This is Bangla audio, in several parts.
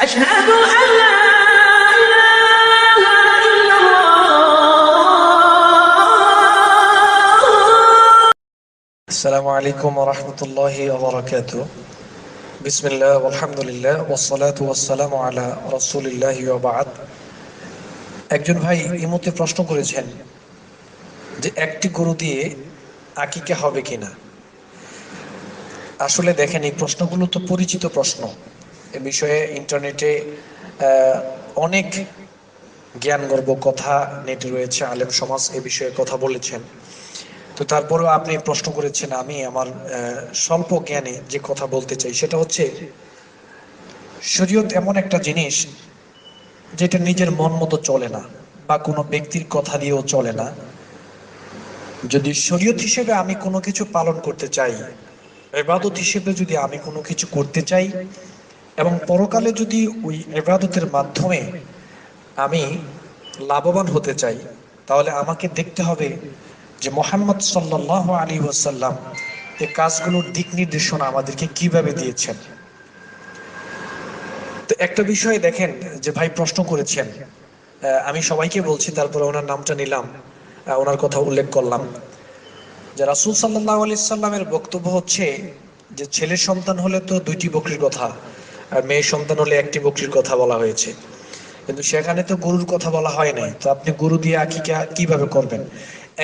أشهد أن لا إله إلا الله السلام عليكم ورحمة الله وبركاته بسم الله والحمد لله والصلاة والسلام على رسول الله وبعد একজন ভাই ইমতে প্রশ্ন করেছেন যে একটি গরু দিয়ে আকিকা হবে কিনা আসলে দেখেন এই প্রশ্নগুলো তো পরিচিত প্রশ্ন এ বিষয়ে ইন্টারনেটে অনেক জ্ঞানগর্ব কথা নেটে রয়েছে, আলেম সমাজ এ বিষয়ে কথা বলেছেন। তো তারপরেও আপনি প্রশ্ন করেছেন, আমি আমার স্বল্প জ্ঞানে যে কথা বলতে চাই, সেটা হচ্ছে, শরীয়ত এমন একটা জিনিস যেটা নিজের মন মতো চলে না, বা কোনো ব্যক্তির কথা দিয়েও চলে না। যদি শরীয়ত হিসেবে আমি কোনো কিছু পালন করতে চাই এবাদত হিসেবে যদি আমি কোনো কিছু করতে চাই এবং পরকালে যদি ওই এবাদতের মাধ্যমে আমি লাভবান হতে চাই, তাহলে আমাকে দেখতে হবে যে মোহাম্মদ সাল্লাহ আলী ওয়াসাল্লাম এই কাজগুলোর দিক নির্দেশনা আমাদেরকে কীভাবে দিয়েছেন। তো একটা বিষয় দেখেন যে ভাই প্রশ্ন করেছেন আমি সবাইকে বলছি, তারপরে ওনার নামটা নিলাম ওনার কথা উল্লেখ করলাম। যে রাসুল সাল্লাহ আলি সাল্লামের বক্তব্য হচ্ছে যে ছেলে সন্তান হলে তো দুইটি বকরির কথা আর মেয়ে সন্তান হলে একটি বকরির কথা বলা হয়েছে। কিন্তু সেখানে তো গরুর কথা বলা হয় নাই। তো আপনি গরু দিয়ে আকিকা কীভাবে করবেন?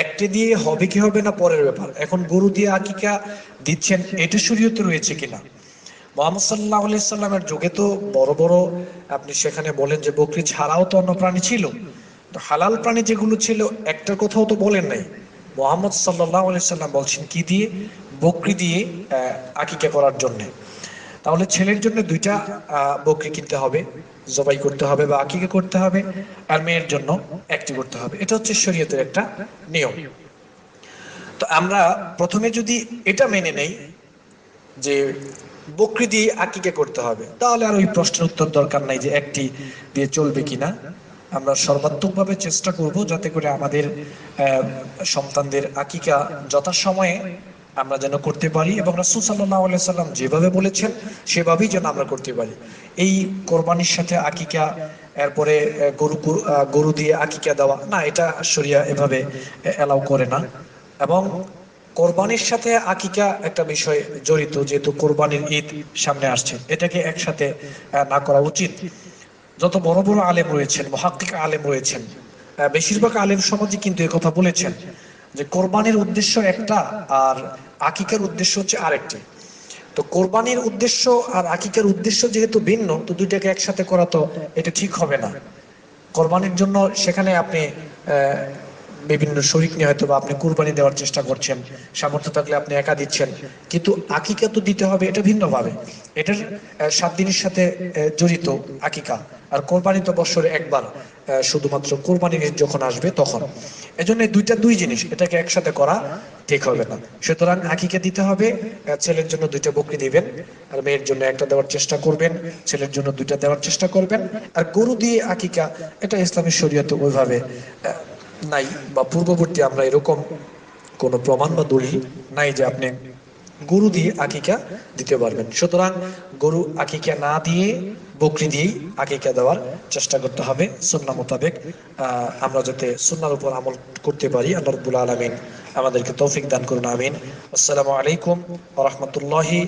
একটি দিয়ে হবে কি হবে না পরের ব্যাপার। এখন গরু দিয়ে আকিকা দিচ্ছেন, এটা শরীয়তে রয়েছে কিনা? মোহাম্মদ সাল্লাহ সাল্লামের যুগে তো বড় বড় আপনি সেখানে বলেন যে বকরি ছাড়াও তো অন্য প্রাণী ছিল। তো হালাল প্রাণী যেগুলো ছিল, একটার কথাও তো বলেন নাই। মোহাম্মদ সাল্লাহ সাল্লাম বলছেন, কি দিয়ে? বকরি দিয়ে আকিকা করার জন্য। তাহলে ছেলের জন্য দুইটা বকরি কিনতে হবে, জবাই করতে হবে বা আকিকা করতে হবে, আর মেয়ের জন্য একটি করতে হবে। এটা হচ্ছে শরীয়তের একটা নিয়ম। তো আমরা প্রথমে যদি এটা মেনে নেই যে বকরি দিয়ে আকিকা করতে হবে, তাহলে আর ওই প্রশ্নের উত্তর দরকার নাই যে একটি দিয়ে চলবে কিনা। আমরা সর্বাত্মকভাবে চেষ্টা করব যাতে করে আমাদের সন্তানদের আকিকা যথাসময়ে আমরা যেন করতে পারি এবং রাসূল আলাইহি সাল্লাম যেভাবে বলেছেন, সেভাবেই যেন আমরা করতে পারি। এই কোরবানির সাথে আকিকা, এরপরে গরু, গরু- দিয়ে আকিকা দেওয়া, না, এটা শরিয়া এভাবে এলাও করে না। এবং কোরবানির সাথে আকিকা একটা বিষয় জড়িত, যেহেতু কোরবানির ঈদ সামনে আসছে, এটাকে একসাথে না করা উচিত। যত বড় বড় আলেম রয়েছেন, মহাক্কিক আলেম রয়েছেন বেশিরভাগ আলেম সমাজে কিন্তু কথা বলেছেন যে কোরবানির উদ্দেশ্য একটা আর আকিকার উদ্দেশ্য হচ্ছে আরেকটি। তো কোরবানির উদ্দেশ্য আর আকিকার উদ্দেশ্য যেহেতু ভিন্ন, তো দুইটাকে একসাথে করা তো এটা ঠিক হবে না। কোরবানির জন্য সেখানে আপনি বিভিন্ন শরিক নিয়ে হয়তো বা আপনি কুরবানি দেওয়ার চেষ্টা করছেন, সামর্থ্য থাকলে আপনি একা দিচ্ছেন। কিন্তু আকিকা তো দিতে হবে, এটা ভিন্নভাবে। এটার সাত দিনের সাথে জড়িত আকিকা। আর কোরবানি তো বছরে একবার শুধুমাত্র কোরবানির ঈদ যখন আসবে তখন। এজন্য দুইটা দুই জিনিস, এটাকে একসাথে করা ঠিক হবে না। সুতরাং আকিকা দিতে হবে ছেলের জন্য দুইটা বকরি দিবেন, আর মেয়ের জন্য একটা দেওয়ার চেষ্টা করবেন, ছেলের জন্য দুইটা দেওয়ার চেষ্টা করবেন। আর গরু দিয়ে আকিকা, এটা ইসলামের শরীয়তে ওইভাবে নাই বা পূর্ববর্তী আমরা এরকম কোনো প্রমাণ বা দলিল নাই যে আপনি গরু দিয়ে আকিকা দিতে পারবেন। সুতরাং গরু আকিকা না দিয়ে, বকরি দিয়েই আকিকা দেওয়ার চেষ্টা করতে হবে। সুন্না মোতাবেক আমরা যাতে সুন্নার উপর আমল করতে পারি, আল্লাহ রব্বুল আলমিন আমাদেরকে তৌফিক দান করুন, আমিন। আসসালামু আলাইকুম রহমতুল্লাহি